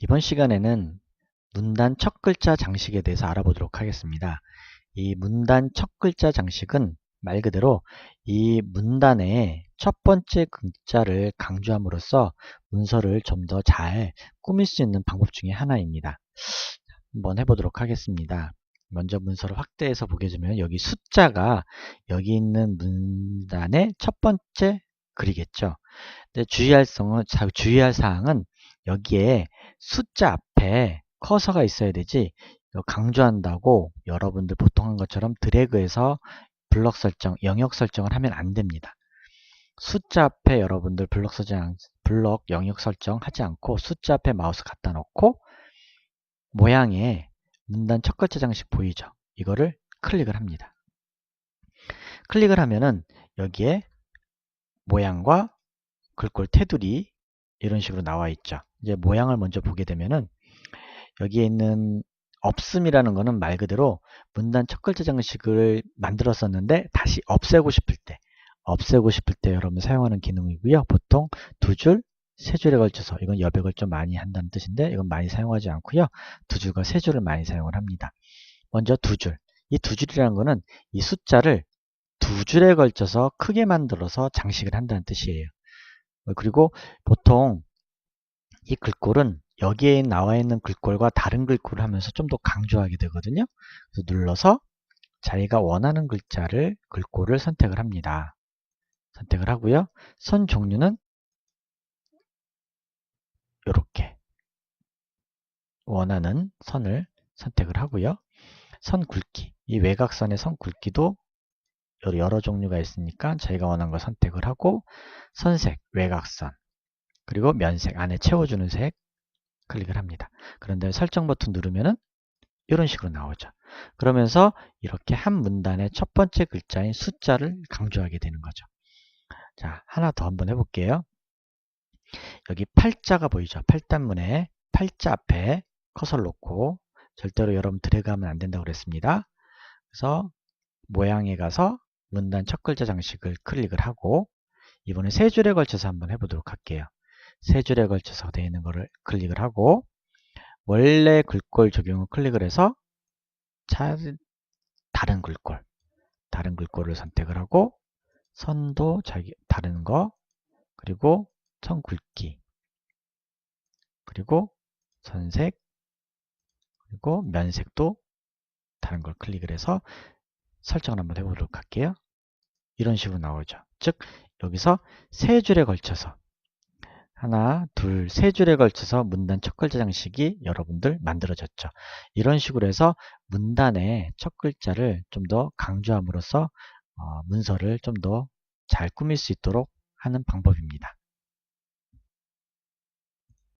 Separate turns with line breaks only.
이번 시간에는 문단 첫 글자 장식에 대해서 알아보도록 하겠습니다. 이 문단 첫 글자 장식은 말 그대로 이 문단의 첫 번째 글자를 강조함으로써 문서를 좀 더 잘 꾸밀 수 있는 방법 중에 하나입니다. 한번 해보도록 하겠습니다. 먼저 문서를 확대해서 보게 되면 여기 숫자가 여기 있는 문단의 첫 번째 글이겠죠. 근데 주의할, 성은, 주의할 사항은 여기에 숫자 앞에 커서가 있어야 되지 강조한다고 여러분들 보통 한 것처럼 드래그해서 블럭 설정, 영역 설정을 하면 안 됩니다. 숫자 앞에 여러분들 블럭 설정, 블럭 영역 설정 하지 않고 숫자 앞에 마우스 갖다 놓고 모양에 문단 첫 글자 장식 보이죠? 이거를 클릭을 합니다. 클릭을 하면은 여기에 모양과 글꼴 테두리 이런 식으로 나와 있죠. 이제 모양을 먼저 보게 되면은 여기에 있는 없음이라는 거는 말 그대로 문단 첫 글자 장식을 만들었었는데 다시 없애고 싶을 때 없애고 싶을 때 여러분 사용하는 기능이고요. 보통 두 줄, 세 줄에 걸쳐서 이건 여백을 좀 많이 한다는 뜻인데 이건 많이 사용하지 않고요. 두 줄과 세 줄을 많이 사용을 합니다. 먼저 두 줄. 이 두 줄이라는 거는 이 숫자를 두 줄에 걸쳐서 크게 만들어서 장식을 한다는 뜻이에요. 그리고 보통 이 글꼴은 여기에 나와 있는 글꼴과 다른 글꼴을 하면서 좀 더 강조하게 되거든요. 눌러서 자기가 원하는 글자를 글꼴을 선택을 합니다. 선택을 하고요. 선 종류는 이렇게 원하는 선을 선택을 하고요. 선 굵기, 이 외곽선의 선 굵기도 여러 종류가 있으니까 자기가 원하는 걸 선택을 하고 선색, 외곽선, 그리고 면색, 안에 채워주는 색 클릭을 합니다. 그런데 설정 버튼 누르면은 이런 식으로 나오죠. 그러면서 이렇게 한 문단의 첫 번째 글자인 숫자를 강조하게 되는 거죠. 자, 하나 더 한번 해볼게요. 여기 팔자가 보이죠? 팔단문에 팔자 앞에 커서를 놓고 절대로 여러분 드래그하면 안 된다고 그랬습니다. 그래서 모양에 가서 문단 첫 글자 장식을 클릭을 하고 이번에 세 줄에 걸쳐서 한번 해보도록 할게요. 세 줄에 걸쳐서 되어 있는 것을 클릭을 하고 원래 글꼴 적용을 클릭을 해서 다른 글꼴 다른 글꼴을 선택을 하고 선도 자기 다른 거 그리고 선 굵기 그리고 선색 그리고 면색도 다른 걸 클릭을 해서 설정을 한번 해보도록 할게요. 이런 식으로 나오죠. 즉 여기서 세 줄에 걸쳐서 하나, 둘, 세 줄에 걸쳐서 문단 첫 글자 장식이 여러분들 만들어졌죠. 이런 식으로 해서 문단의 첫 글자를 좀 더 강조함으로써 어, 문서를 좀 더 잘 꾸밀 수 있도록 하는 방법입니다.